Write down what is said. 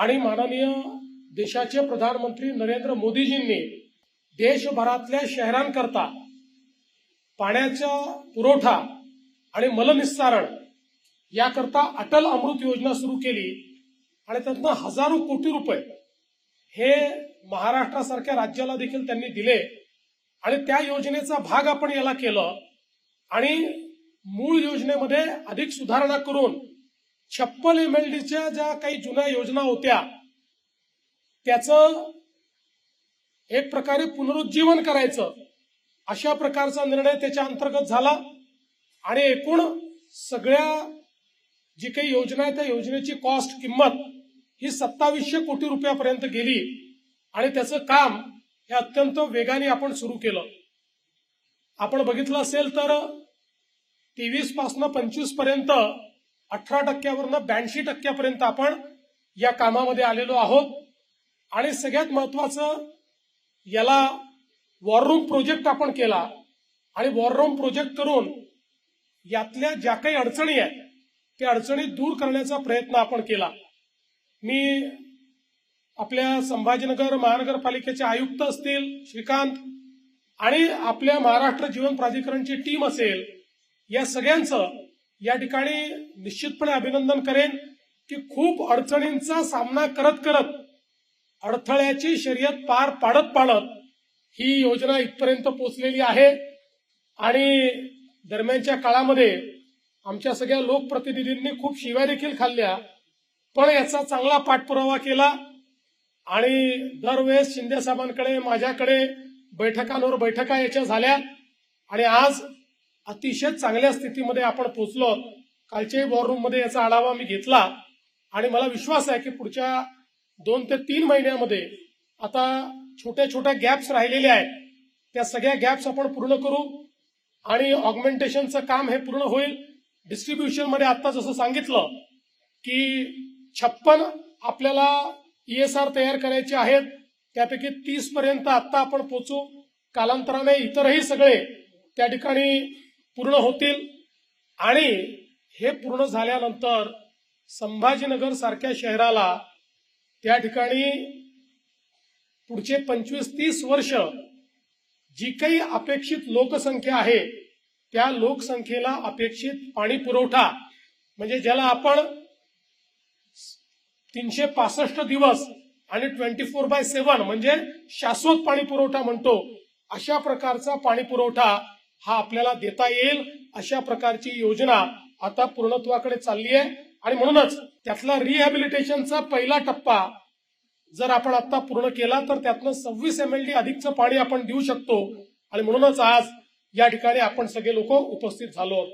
आणि माननीय देशाचे प्रधानमंत्री नरेंद्र मोदीजींनी देशभरातल्या शहरांकरता पाण्याचा पुरवठा आणि मलनिस्सारण याकरता अटल अमृत योजना सुरू केली आणि त्यातनं हजारो कोटी रुपये हे महाराष्ट्रासारख्या राज्याला देखील त्यांनी दिले. आणि त्या योजनेचा भाग आपण याला केलं आणि मूळ योजनेमध्ये अधिक सुधारणा करून छप्पन एमएलडीच्या ज्या काही जुन्या योजना होत्या त्याचं एक प्रकारे पुनरुज्जीवन करायचं अशा प्रकारचा निर्णय त्याच्या अंतर्गत झाला. आणि एकूण सगळ्या जी काही योजना आहे त्या योजनेची कॉस्ट किंमत ही सत्तावीसशे कोटी रुपयापर्यंत गेली. आणि त्याचं काम हे अत्यंत वेगाने आपण सुरू केलं. आपण बघितलं असेल तर तेवीस पासनं पंचवीसपर्यंत अठरा टक्क्यावरनं ब्याऐंशी टक्क्यापर्यंत आपण या कामामध्ये आलेलो आहोत. आणि सगळ्यात महत्वाचं याला वॉर रूम प्रोजेक्ट आपण केला. आणि वॉर रूम प्रोजेक्ट करून यातल्या ज्या काही अडचणी आहेत त्या अडचणी दूर करण्याचा प्रयत्न आपण केला. मी आपल्या संभाजीनगर महानगरपालिकेचे आयुक्त असतील श्रीकांत आणि आपल्या महाराष्ट्र जीवन प्राधिकरणची टीम असेल या सगळ्यांचं या ठिकाणी निश्चितपणे अभिनंदन करेन की खूप अडचणींचा सामना करत करत अडथळ्याची शर्यत पार पाडत पाडत ही योजना इथपर्यंत पोचलेली आहे. आणि दरम्यानच्या काळामध्ये आमच्या सगळ्या लोकप्रतिनिधींनी खूप शिव्या देखील खाल्ल्या. पण याचा चांगला पाठपुरावा केला. आणि दरवेळेस शिंदे साहेबांकडे माझ्याकडे बैठकांवर बैठका याच्या झाल्या. आणि आज अतिशय चांगल्या स्थितीमध्ये आपण पोहोचलो. कालच्याही वॉररूममध्ये याचा आढावा मी घेतला आणि मला विश्वास आहे की पुढच्या दोन ते तीन महिन्यामध्ये आता छोट्या छोट्या गॅप्स राहिलेल्या आहेत. त्या सगळ्या गॅप्स आपण पूर्ण करू आणि ऑगमेंटेशनचं काम हे पूर्ण होईल. डिस्ट्रीब्युशनमध्ये आत्ता आता जसं सांगितलं की छप्पन आपल्याला ईएसआर तयार करायचे आहेत. त्यापैकी तीस पर्यंत आता आपण पोचू कालांतराने इतरही सगळे त्या ठिकाणी पूर्ण होतील आणि हे पूर्ण झाल्यानंतर संभाजीनगर सारख्या शहराला त्या ठिकाणी पुढचे पंचवीस तीस वर्ष जी काही अपेक्षित लोकसंख्या आहे त्या लोकसंख्येला अपेक्षित पाणी पुरवठा म्हणजे ज्याला आपण तीनशे पासष्ट दिवस आणि ट्वेंटी फोर बाय सेव्हन म्हणजे शाश्वत पाणी पुरवठा म्हणतो अशा प्रकारचा पाणी पुरवठा हा आपल्याला देता येईल अशा प्रकारची योजना आता पूर्णत्वाकडे चालली आहे. आणि म्हणूनच त्यातला रिहॅबिलिटेशनचा पहिला टप्पा जर आपण आता पूर्ण केला तर त्यातनं सव्वीस एम एल डी अधिकचं पाणी आपण देऊ शकतो. आणि म्हणूनच आज या ठिकाणी आपण सगळे लोक उपस्थित झालो आहोत.